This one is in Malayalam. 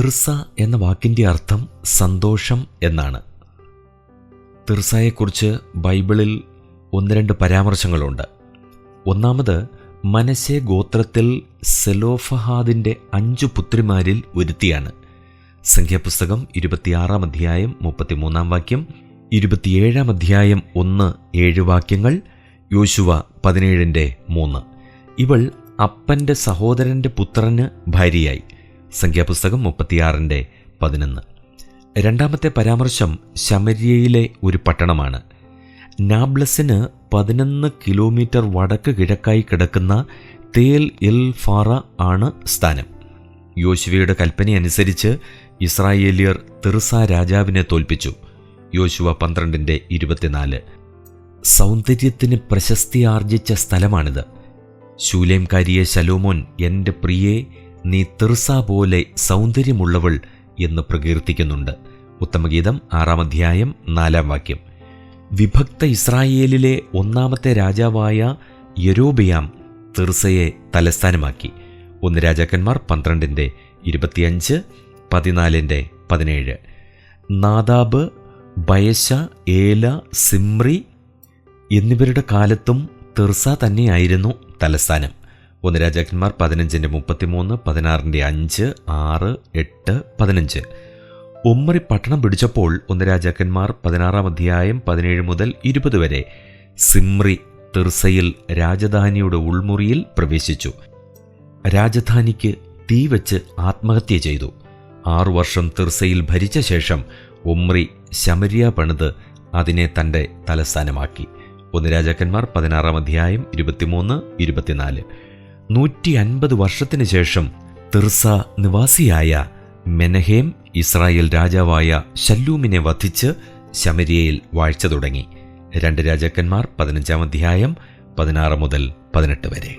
തിർസ എന്ന വാക്കിന്റെ അർത്ഥം സന്തോഷം എന്നാണ്. തിർസയെക്കുറിച്ച് ബൈബിളിൽ ഒന്ന് രണ്ട് പരാമർശങ്ങളുണ്ട്. ഒന്നാമത് മനശെ ഗോത്രത്തിൽ സെലോഫഹാദിന്റെ അഞ്ചു പുത്രിമാരിൽ ഒരുത്തിയാണ്. സംഖ്യാപുസ്തകം ഇരുപത്തിയാറാം അധ്യായം മുപ്പത്തിമൂന്നാം വാക്യം ഇരുപത്തിയേഴാം അധ്യായം ഒന്ന് ഏഴ് വാക്യങ്ങൾ യോശുവ പതിനേഴിന്റെ മൂന്ന്. ഇവൾ അപ്പന്റെ സഹോദരന്റെ പുത്രന് ഭാര്യയായി. സംഖ്യാപുസ്തകം മുപ്പത്തിയാറിന്റെ പതിനൊന്ന്. രണ്ടാമത്തെ പരാമർശം ശമരിയയിലെ ഒരു പട്ടണമാണ്. നാബ്ലസിന് പതിനൊന്ന് കിലോമീറ്റർ വടക്ക് കിഴക്കായി കിടക്കുന്ന തേൽ എൽ ഫാറ ആണ് സ്ഥാനം. യോശുവയുടെ കൽപ്പനയനുസരിച്ച് ഇസ്രായേലിയർ തിർസ രാജാവിനെ തോൽപ്പിച്ചു. യോശുവ പന്ത്രണ്ടിന്റെ ഇരുപത്തിനാല്. സൗന്ദര്യത്തിന് പ്രശസ്തി ആർജിച്ച സ്ഥലമാണിത്. ശൂലേംകാരിയെ ശലോമോൻ എന്റെ പ്രിയെ നീ തിർസ പോലെ സൗന്ദര്യമുള്ളവൾ എന്ന് പ്രകീർത്തിക്കുന്നുണ്ട്. ഉത്തമഗീതം ആറാം അധ്യായം നാലാം വാക്യം. വിഭക്ത ഇസ്രായേലിലെ ഒന്നാമത്തെ രാജാവായ യരോബിയാം തിർസയെ തലസ്ഥാനമാക്കി. ഒന്ന് രാജാക്കന്മാർ പന്ത്രണ്ടിന്റെ ഇരുപത്തിയഞ്ച് പതിനാലിന്റെ പതിനേഴ്. നാദാബ് ബയശ ഏല സിമ്രി എന്നിവരുടെ കാലത്തും തിർസ തന്നെയായിരുന്നു തലസ്ഥാനം. ഒന്ന് രാജാക്കന്മാർ പതിനഞ്ചിന്റെ മുപ്പത്തിമൂന്ന് പതിനാറിന്റെ അഞ്ച് ആറ് എട്ട് പതിനഞ്ച്. ഉമ്മറി പട്ടണം പിടിച്ചപ്പോൾ ഒന്ന് രാജാക്കന്മാർ പതിനാറാം അധ്യായം പതിനേഴ് മുതൽ ഇരുപത് വരെ സിമ്രി തിർസയിൽ രാജധാനിയുടെ ഉൾമുറിയിൽ പ്രവേശിച്ചു. രാജധാനിക്ക് തീ വെച്ച് ആത്മഹത്യ ചെയ്തു. ആറു വർഷം തിർസയിൽ ഭരിച്ച ശേഷം ഉമ്രി ശമരിയ പണിത് അതിനെ തന്റെ തലസ്ഥാനമാക്കി. ഒന്ന് രാജാക്കന്മാർ പതിനാറാം അധ്യായം ഇരുപത്തിമൂന്ന് ഇരുപത്തിനാല്. നൂറ്റി അൻപത് വർഷത്തിന് ശേഷം തിർസ നിവാസിയായ മെനഹേം ഇസ്രായേൽ രാജാവായ ശല്ലൂമിനെ വധിച്ച് ശമരിയയിൽ വാഴ്ച തുടങ്ങി. രണ്ട് രാജാക്കന്മാർ പതിനഞ്ചാം അധ്യായം പതിനാറ് മുതൽ പതിനെട്ട് വരെ.